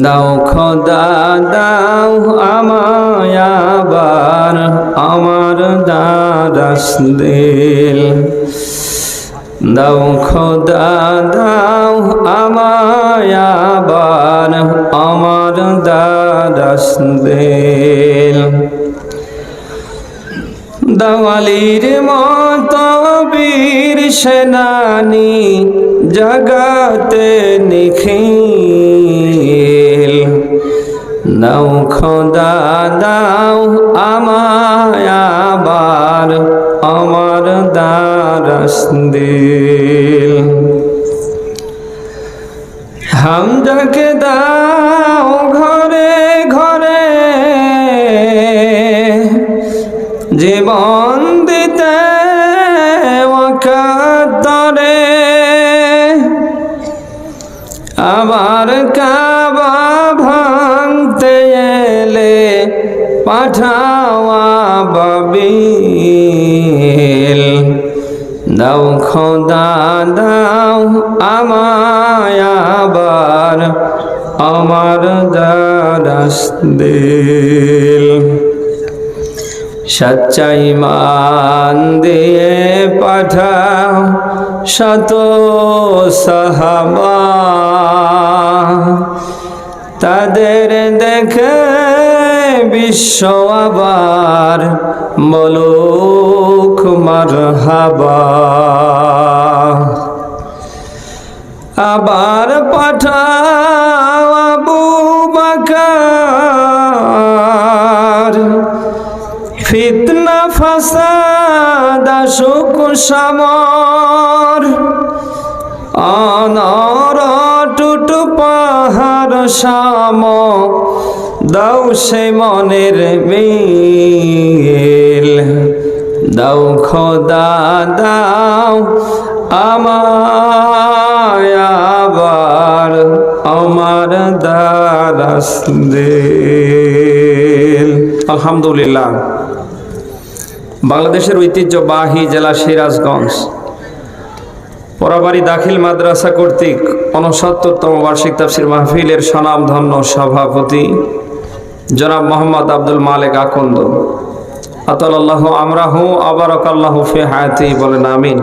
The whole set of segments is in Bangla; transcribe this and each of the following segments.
দাও খোদা দাও আমার আমার দারাস দিল। দাও খোদা দাও আমার আমার দারাস দিল। দাওয়ালির মত বীর সেনানি জগতে নিখিল। দাও খোদা দাও আমায় আবার দিল। হামজাকে দাও পাঠাওয়া বাবিল। দাও খোদা, দাও আমায় আমার দারাস দিল। সচ্চাই মান দিয়ে পাঠাও শত সাহাবা। তাদের দেখে বিশ্ব আবার বলুক মারহাবা। আবার পাঠাও আবু বাকার। ফিতনা ফাসাদ সুখ সমর। অনর টুট পাহাড় শাম দাও সে মনের মিল। দাও খোদা, দাও আমায় আবার আমার দারাস দিল। আলহামদুলিল্লাহ। বাংলাদেশের ঐতিহ্যবাহী জেলা সিরাজগঞ্জ। পরাবাড়ি দাখিল মাদ্রাসা কর্তৃক উনসত্তরতম বার্ষিক তাফসির মাহফিলের স্বনামধন্য সভাপতি জনাব মোহাম্মদ আব্দুল মালেক আকন্দ। আতাল্লাহ আমরাহু আবারকাল্লাহ ফি হায়াতি বলেন আমিন।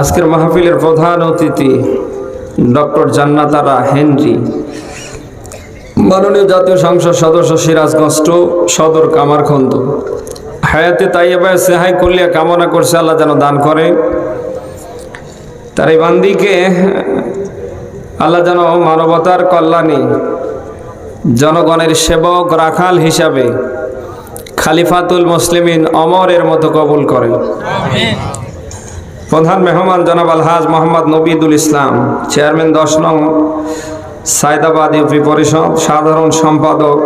আজকের মাহফিলের প্রধান অতিথি ডক্টর জান্নাতারা হেনরি। মাননীয় জাতীয় সংসদ সদস্য সিরাজগঞ্জ টু সদর কামারখন্দ। হায়াতে তাইয়াবায় সেহাই করলিয়া কামনা করছে আল্লাহ যেন দান করে। তার এই বান্দিকে আল্লাহ যেন মানবতার কল্যাণী জনগণের সেবক রাখাল হিসাবে খালিফাতুল মুসলিমিন অমরের মতো কবুল করে। প্রধান মেহমান জনাব আলহাজ মোহাম্মদ নবীদুল ইসলাম, চেয়ারম্যান দশ নং সায়দাবাদ ইউপি পরিষদ, সাধারণ সম্পাদক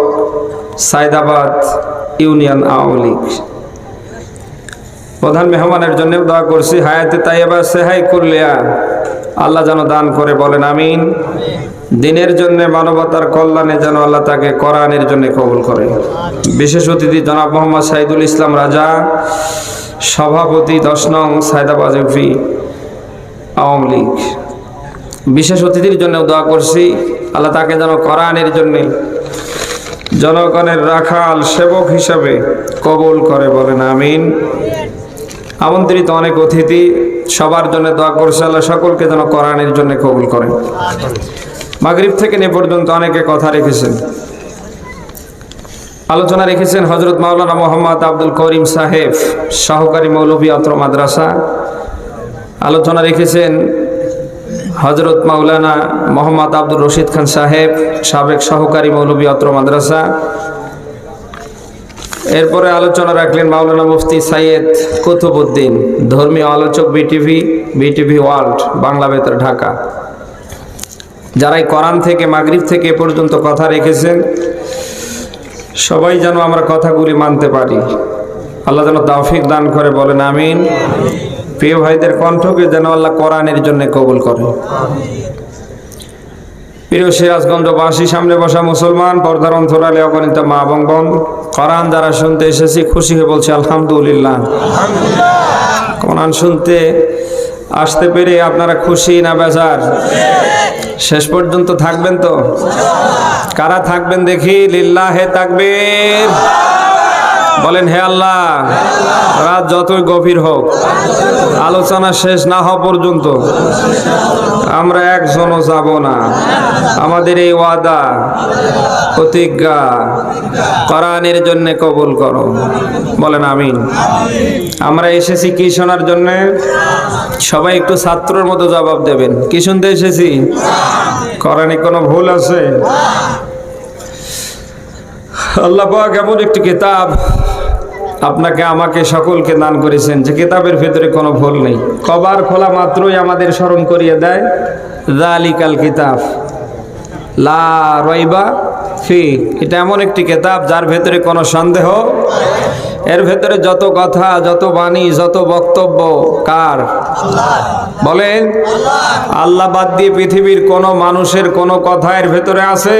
সায়দাবাদ ইউনিয়ন আওয়ামী লীগ। প্রধান মেহমানের জন্য দোয়া করছি, হায়াতে তাইবা সেহাই করলিয়া আল্লাহ যেন দান করে বলেন, আমিন। দিনের জন্য মানবতার কল্যাণে যেন আল্লাহ তাকে কোরআনের জন্য কবুল করে। বিশেষ অতিথি জনাব মোহাম্মদ সাইদুল ইসলাম রাজা, সভাপতি দশ নং সায়দাবাদ ইউপি আওয়ামী লীগ। বিশেষ অতিথির জন্য দোয়া করছি, আল্লাহ তাকে যেন কোরআনের জন্যে জনগণের রাখাল সেবক হিসাবে কবুল করে বলেন, আমিন। আমন্ত্রিত অনেক অতিথি সবার জন্য দোয়া করছে আল্লাহ, সকলকে যেন কোরআনের জন্য কবুল করে। মাগরিব থেকে নে পর্যন্ত অনেকে কথা রেখেছেন। আলোচনা রেখেছেন হজরত মাওলানা মোহাম্মদ আব্দুল করিম সাহেব, সহকারী মৌলভী অত্র মাদ্রাসা। আলোচনা রেখেছেন হজরত মাওলানা মোহাম্মদ আব্দুল রশিদ খান সাহেব, সাবেক সহকারী মৌলভী অত্র মাদ্রাসা। এরপরে আলোচনা রাখলেন মাওলানা মুফতি সাইয়েদ কুতুবুদ্দিন ধর্মীয় আলোচক বিটিভি বিটিভি ওয়ার্ল্ড, বাংলা বেতার ঢাকা। যারাই কোরআন থেকে, মাগরিব থেকে পর্যন্ত কথা রেখেছেন, সবাই যেন আমরা কথাগুলি মানতে পারি। আল্লাহ যেন তাওফিক দান করে, বলেন আমিন। প্রিয় ভাইদের কণ্ঠকে যেন আল্লাহ কোরআনের জন্য কবুল করে। প্রিয় সিরাজগঞ্জবাসী সামনে বসা মুসলমান, পর্দার অন্তরালে অগণিত মা এবং বোন। কোরআন যারা শুনতে এসেছি, খুশি হয়ে বলছে, আলহামদুলিল্লাহ। কোরআন শুনতে আসতে পেরে আপনারা খুশি না বেজার? শেষ পর্যন্ত থাকবেন তো? কারা থাকবেন দেখি? লিল্লাহে থাকবেন বলেন, হে আল্লাহ, রাত যতই গভীর হোক, আলোচনা শেষ না হওয়া পর্যন্ত আমরা একজনও যাব না। আমাদের এই ওয়াদা, প্রতিজ্ঞা কোরআনের জন্য কবুল করো। বলেন, আমিন। আমরা এসেছি কি শোনার জন্য? সবাই একটু ছাত্রর মতো জবাব দেবেন। কি শুনতে এসেছি? কোরআনে কোনো ভুল আছে? আল্লাহ পাক এমন একটি কিতাব আপনাকে আমাকে সকলকে দান করেছেন। যে কিতাবের ভেতরে কোনো ভুল নেই। কবার খোলা মাত্রই আমাদের স্মরণ করিয়ে দেয় জালিকাল কিতাব লা রইবা ফি। এটা এমন একটি কিতাব যার ভেতরে কোনো সন্দেহ এর ভেতরে যত কথা, যত বাণী, যত বক্তব্য, কার? বলেন, আল্লাহ বাদ দিয়ে পৃথিবীর কোনো মানুষের কোনো কথা এর ভেতরে আছে?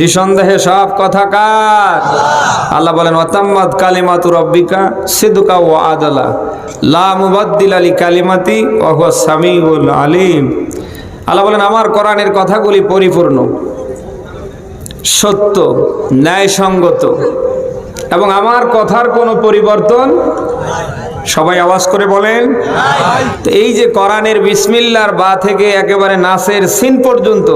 নিঃসন্দেহে সব কথা কার? আল্লাহ বলেন, ওয়াতাম্মাদ কালিমাতু রব্বিকা সিদুকা ও আদালা। লা মুবাদ্দিল আলী কালিমাতি ওহ সামিউল আলিম। আল্লাহ বলেন, আমার কোরআনের কথাগুলি পরিপূর্ণ, সত্য, ন্যায়সঙ্গত এবং আমার কথার কোনো পরিবর্তন সবাই আওয়াজ করে বলেন এই যে কোরআনের বিসমিল্লার বা থেকে একেবারে নাসের সিন পর্যন্ত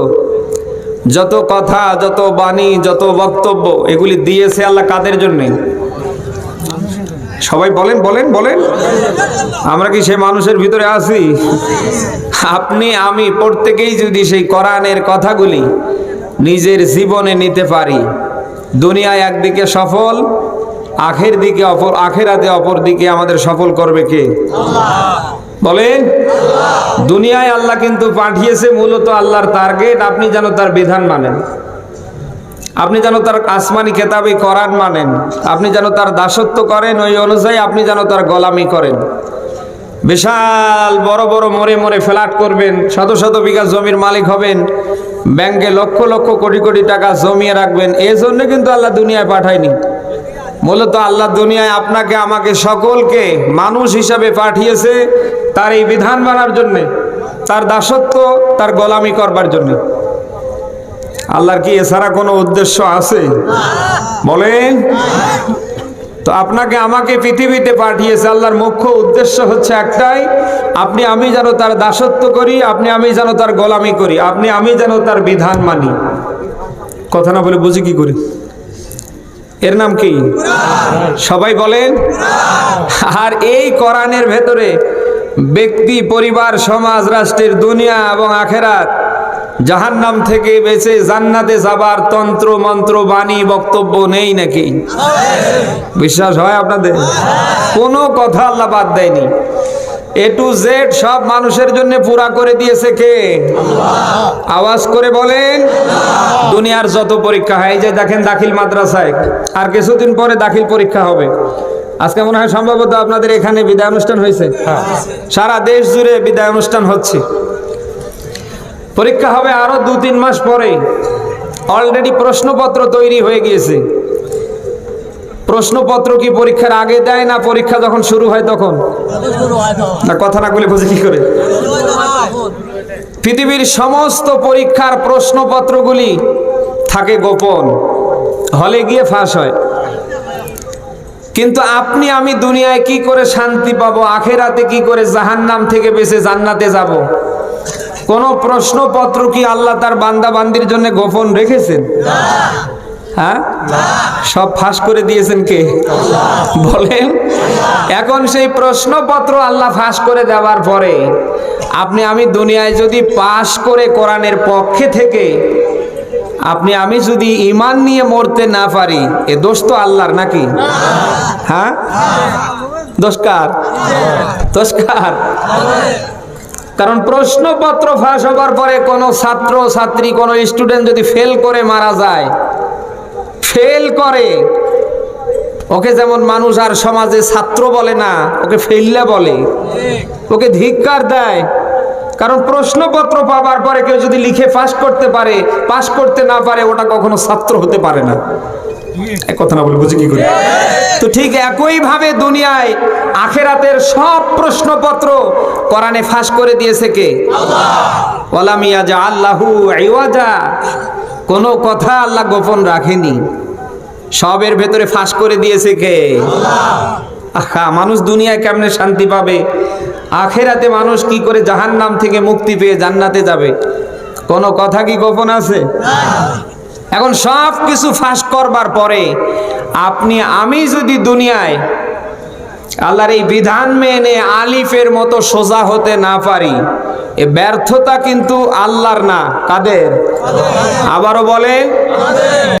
যত কথা, যত বাণী, যত বক্তব্য, এগুলি দিয়েছে আল্লাহ কাদের জন্যে? সবাই বলেন বলেন বলেন। আমরা কি সে মানুষের ভিতরে আছি? আপনি, আমি প্রত্যেকেই যদি সেই কোরআনের কথাগুলি নিজের জীবনে নিতে পারি, দুনিয়ায় একদিকে সফল, আখের দিকে অপর, আখেরাতে অপর দিকে আমাদের সফল করবে কে? বলেন, দুনিয়ায় আল্লাহ কিন্তু পাঠিয়েছে মূলত আল্লাহর টার্গেট আপনি যেন তার বিধান মানেন। আপনি যেন তার আসমানি কেতাবে করান মানেন, আপনি যেন তার দাসত্ব করেন, ওই অনুযায়ী আপনি যেন তার গোলামি করেন। বিশাল বড় বড় মরে মরে ফ্ল্যাট করবেন, শত শত বিঘা জমির মালিক হবেন, ব্যাংকে লক্ষ লক্ষ কোটি কোটি টাকা জমিয়ে রাখবেন এই জন্য কিন্তু আল্লাহ দুনিয়ায় পাঠায়নি। মূলত আল্লাহ দুনিয়ায় আপনাকে, আমাকে সকলকে মানুষ হিসাবে পাঠিয়েছে তার এই বিধান মানার জন্যে, তার দাসত্ব, তার গোলামি করবার জন্য। আল্লাহর কি এছাড়া কোনো উদ্দেশ্য আছে? বলেন। তো আপনাকে, আমাকে পৃথিবীতে পাঠিয়েছে। আল্লাহর মুখ্য উদ্দেশ্য হচ্ছে একটাই, আপনি, আমি যেন তার দাসত্ব করি, আপনি, আমি যেন তার গোলামি করি, আপনি, আমি যেন তার বিধান মানি। কথা না বলে বুঝি কি করি? এর নাম কি? সবাই বলেন। আর এই কোরআনের ভেতরে ব্যক্তি পরিবার সমাজ রাষ্ট্রের দুনিয়া এবং আখেরাত জাহান্নাম থেকে বেঁচে জান্নাতে যাবার তন্ত্র মন্ত্র বাণী বক্তব্য নেই নাকি? বিশ্বাস হয় আপনাদের? কোনো কথা আল্লাহ বাদ দেয়নি। এ টু জেড সব মানুষের জন্য পুরা করে দিয়েছে কে? আওয়াজ করে বলেন। দুনিয়ার যত পরীক্ষা হয় যে দেখেন দাখিল মাদ্রাসায়, আর কিছুদিন পরে দাখিল পরীক্ষা হবে। আজকে মনে হয় সম্ভবত আপনাদের এখানে বিদায় অনুষ্ঠান হয়েছে। সারা দেশ জুড়ে বিদায় অনুষ্ঠান হচ্ছে। পরীক্ষা হবে আরও দু তিন মাস পরে। অলরেডি প্রশ্নপত্র তৈরি হয়ে গিয়েছে। প্রশ্নপত্র কি পরীক্ষার আগে দেয় না পরীক্ষা যখন শুরু হয় তখন? না, কথা না বলে বুঝে কি করে? পৃথিবীর সমস্ত পরীক্ষার প্রশ্নপত্রগুলি থাকে গোপন। হলে গিয়ে ফাঁস হয়। কিন্তু আপনি, আমি দুনিয়ায় কি করে শান্তি পাবো? আখেরাতে কি করে জাহান্নাম থেকে বেঁচে জান্নাতে যাব? কোন প্রশ্নপত্র কি আল্লাহ তার বান্দা বান্দির জন্য গোপন রেখেছেন? হ্যাঁ? সব ফাঁস করে দিয়েছেন কে? বলেন। এখন সেই প্রশ্নপত্র আল্লাহ ফাঁস করে দেওয়ার পরে আপনি আমি দুনিয়ায় যদি পাশ করে কোরআনের পক্ষে থেকে আপনি আমি যদি ইমান নিয়ে মরতে না পারি, এ দোষ তো আল্লাহর নাকি? হ্যাঁ? দোষ কার? দোষ কার? কারণ প্রশ্নপত্র ফাঁস হবার পরে কোনো ছাত্র, ছাত্রী, কোনো স্টুডেন্ট যদি ফেল করে মারা যায় ফেল করে। ওকে যেমন মানুষ আর সমাজে ছাত্র বলে না, ওকে ফেললে বলে। ওকে ধিক্কার দেয়। কারণ প্রশ্নপত্র পাবার পরে কেউ যদি লিখে পাস করতে পারে পাস করতে না পারে, ওটা কখনো ছাত্র হতে পারে না। এ কথা না বলে বুঝি কি করে? তো ঠিক একই ভাবে দুনিয়ায় আখেরাতের সব প্রশ্নপত্র কোরআনে ফাঁস করে দিয়েছে কে? ওয়ালামিয়া যা আল্লাহু আইওয়াজা কোনো কথা আল্লাহ গোপন রাখেনি। সবের ভেতরে ফাঁস করে দিয়েছে কে? আহা মানুষ দুনিয়ায় কেমনে শান্তি পাবে? আখেরাতে মানুষ কি করে জাহান্নাম থেকে মুক্তি পেয়ে জান্নাতে যাবে? কোনো কথা কি গোপন আছে? এখন সব কিছু ফাঁস করবার পরে আপনি আমি যদি দুনিয়ায় আল্লাহর এই বিধান মেনে আলিফের মতো সোজা হতে না পারি। এ ব্যর্থতা কিন্তু আল্লাহর না, কাদের? আবারও বলেন